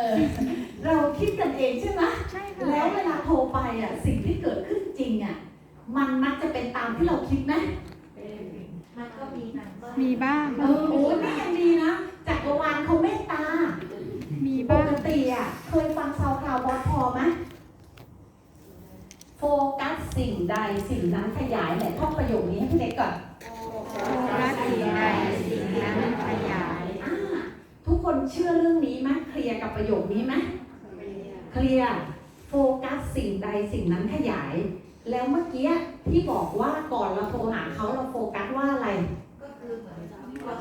เออเราคิดกันเองใช่ไหมใช่ค่ะแล้วเวลาโทรไปอะสิ่งที่เกิดขึ้นจริงอะมันมักจะเป็นตามที่เราคิดไหมมันก็มีมันก็มีบ้าง เออโอ้ยนี่ยังดีนะจักรวาลเขาเมตตา มีปบ้าง กติอะเคยฟังซาวคลาวบอสพอไหมโฟกัสสิ่งใดสิ่งนั้นขยายแหละท่องประโยคนี้ให้พี่เล็กก่อนโฟกัสสิ่งใดสิ่งนั้นขยาย อ่าทุก คนเชื่อเรื่องนี้ไหมเคลียร์กับประโยคนี้ไหมเคลียร์โฟกัสสิ่งใดสิ่งนั้นขยาย แล้วเมื่อกี้ที่บอกว่าก่อนเราโทรหาเขาเราโฟกัสว่าอะไร ก็คือเหมือนเราไม่ว่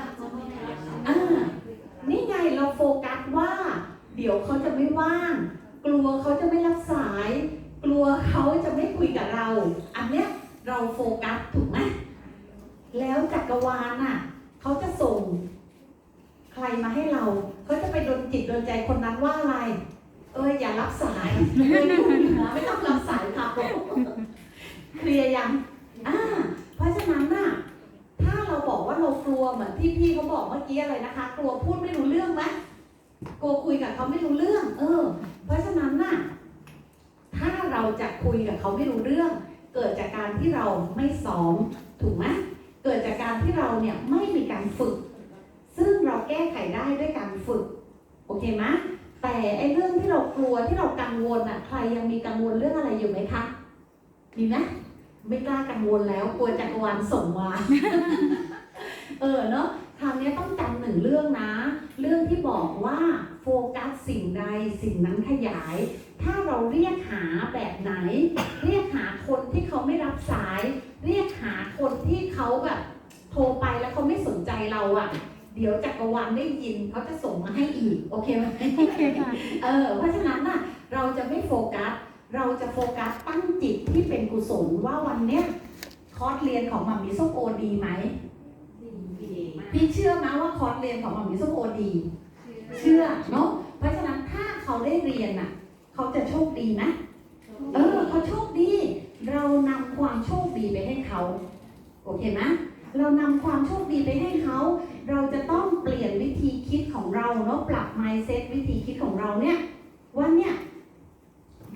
าเขาไม่ได้รับสายอ่านี่ไงเราโฟกัสว่า เดี๋ยวเขาจะไม่ว่าง กลัวเขาจะไม่รับสาย กลัวเขาจะไม่คุยกับเรา อันเนี้ยเราโฟกัสถูกไหมแล้วจักรวาลน่ะเขาจะส่ง ใครมาให้เราเขาจะไปโดนจิตโดนใจคนนั้นว่าอะไร เอออย่ารับสายเออยุ่งอยู่นะไม่ต้องรับสายครับเคลียร์ยังอ่าเพราะฉะนั้นน่ะถ้าเราบอกว่าเรากลัวเหมือนที่พี่เขาบอกเมื่อกี้อะไรนะคะ กลัวพูดไม่รู้เรื่องไหมกลัวคุยกับเขาไม่รู้เรื่อง เออ เพราะฉะนั้นน่ะถ้าเราจะคุยกับเขาไม่รู้เรื่อง เกิดจากการที่เราไม่ซ้อมถูกไหมเกิดจากการที่เราเนี่ยไม่มีการฝึก แก้ไขได้ด้วยการฝึก โอเคไหมแต่ไอ้เรื่องที่เรากลัวที่เรากังวลอะ ใครยังมีกังวลเรื่องอะไรอยู่ไหมคะ มีไหมไม่กล้ากังวลแล้วกลัวจักรวาลส่งมาเออเนาะคราวนี้ต้องจำหนึ่งเรื่องนะ เรื่องที่บอกว่าโฟกัสสิ่งใดสิ่งนั้นขยาย ถ้าเราเรียกหาแบบไหน เรียกหาคนที่เขาไม่รับสาย เรียกหาคนที่เขาแบบ โทรไปแล้วเขาไม่สนใจเราอะ่ะ เดี๋ยวจักรวาลได้ยินเขาจะส่งมาให้อีก โอเคไหมโอเคค่ะเออเพราะฉะนั้นน่ะเราจะไม่โฟกัส เราจะโฟกัสตั้งจิตที่เป็นกุศลว่าวันเนี้ยคอร์สเรียนของมัมมี่ส้มโอดีไหมพี่เชื่อไหมว่าคอร์สเรียนของมัมมี่ส้มโอดี เชื่อเนาะเพราะฉะนั้นถ้าเขาได้เรียนน่ะเขาจะโชคดีไหมเออเขาโชคดี เรานำความโชคดีไปให้เขาโอเคไหม เรานำความโชคดีไปให้เขา เราจะต้องเปลี่ยนวิธีคิดของเราเนาะปรับ mindset วิธีคิดของเราเนี่ยว่าเนี่ย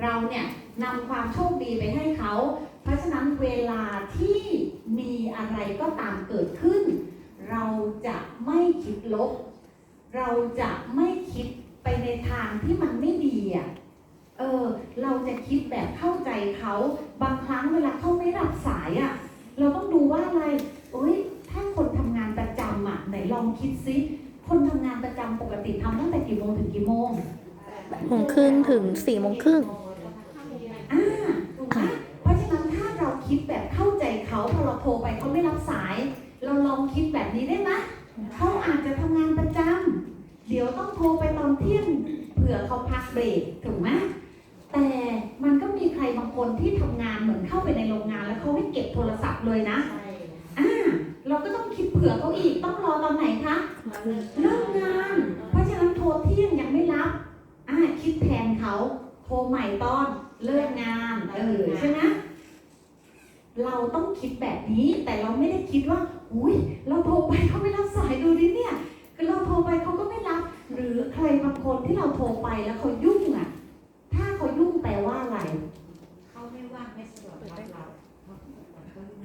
เราเนี่ยนำความโชคดีไปให้เขา เพราะฉะนั้นเวลาที่มีอะไรก็ตามเกิดขึ้น เราจะไม่คิดลบ เราจะไม่คิดไปในทางที่มันไม่ดีอะเออเราจะคิดแบบเข้าใจเขา บางครั้งเวลาเขาไม่รับสายอะ เราต้องดูว่าอะไร คิดซิคนทำงานประจำปกติทำตั้งแต่กี่โมงถึงกี่โมงโมงครึ่งถึงสี่โมงครึ่งอ่าถูกไหมเพราะฉะนั้นถ้าเราคิดแบบเข้าใจเขาพอเราโทรไปเขาไม่รับสาย เราลองคิดแบบนี้ได้ไหมเขาอาจจะทำงานประจำเดี๋ยวต้องโทรไปตอนเที่ยงเผื่อเขาพักเบรกถูกไหมแต่มันก็มีใครบางคนที่ทำงานเหมือนเข้าไปในโรงงาน แล้วเขาไม่เก็บโทรศัพท์เลยนะ เลิกงาน เพราะฉะนั้นโทรเที่ยงยังไม่รับอ่าคิดแทนเขาโทรใหม่ตอนเลิกงานเออใช่ไหมเราต้องคิดแบบนี้แต่เราไม่ได้คิดว่าอุ้ยเราโทรไปเขาไม่รับสายดูดิเนี่ยคือเราโทรไปเขาก็ไม่รับ หรือใครบางคนที่เราโทรไปแล้วเขายุ่งอะ ถ้าเขายุ่งแปลว่าอะไรเขาไม่ว่างไม่สะดวกรับเรา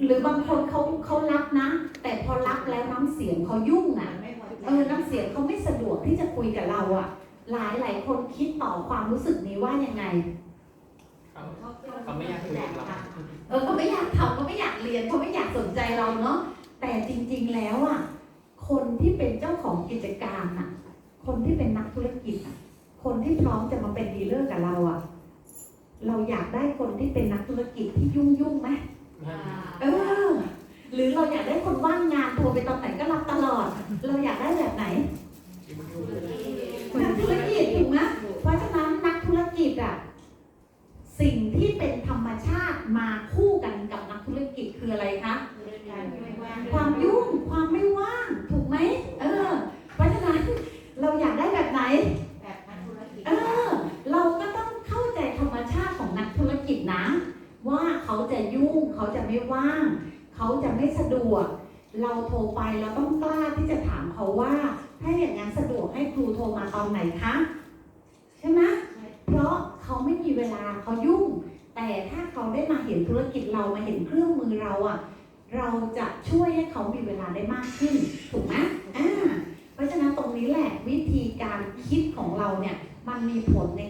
หรือบางคนเขาเขารับนะ แต่พอรับแล้วน้ำเสียงเขายุ่งอะไม่พอใจ เออน้ำเสียงเขาไม่สะดวกที่จะคุยกับเราอะ่ะหลายหลายคนคิดต่อความรู้สึกนี้ว่ายังไงเขาเขาไม่อยากคุยกับเราเออเขาไม่อยากทำเขาไม่อยากเรียนเขาไม่อยากสนใจเราเนาะแต่จริง ๆแล้วอะ่ะคนที่เป็นเจ้าของกิจการอะ่ะคนที่เป็นนักธุรกิจอะ่ะคนที่พร้อมจะมาเป็นดีลเลอร์กับเราอะ่ะเราอยากได้คนที่เป็นนักธุรกิจที่ยุ่งยุ่งๆไหม จะยุ่ง เขาจะไม่ว่าง เขาจะไม่สะดวก เราโทรไปเราต้องกล้าที่จะถามเขาว่า ถ้าอย่างนั้นสะดวกให้ครูโทรมาตอนไหนคะ ใช่ไหมเพราะเขาไม่มีเวลาเขายุ่ง แต่ถ้าเขาได้มาเห็นธุรกิจเรามาเห็นเครื่องมือเราอะ่ะเราจะช่วยให้เขามีเวลาได้มากขึ้น ถูกไหมอ่าเพราะฉะนั้นตรงนี้แหละวิธีการคิดของเราเนี่ยมันมีผลใน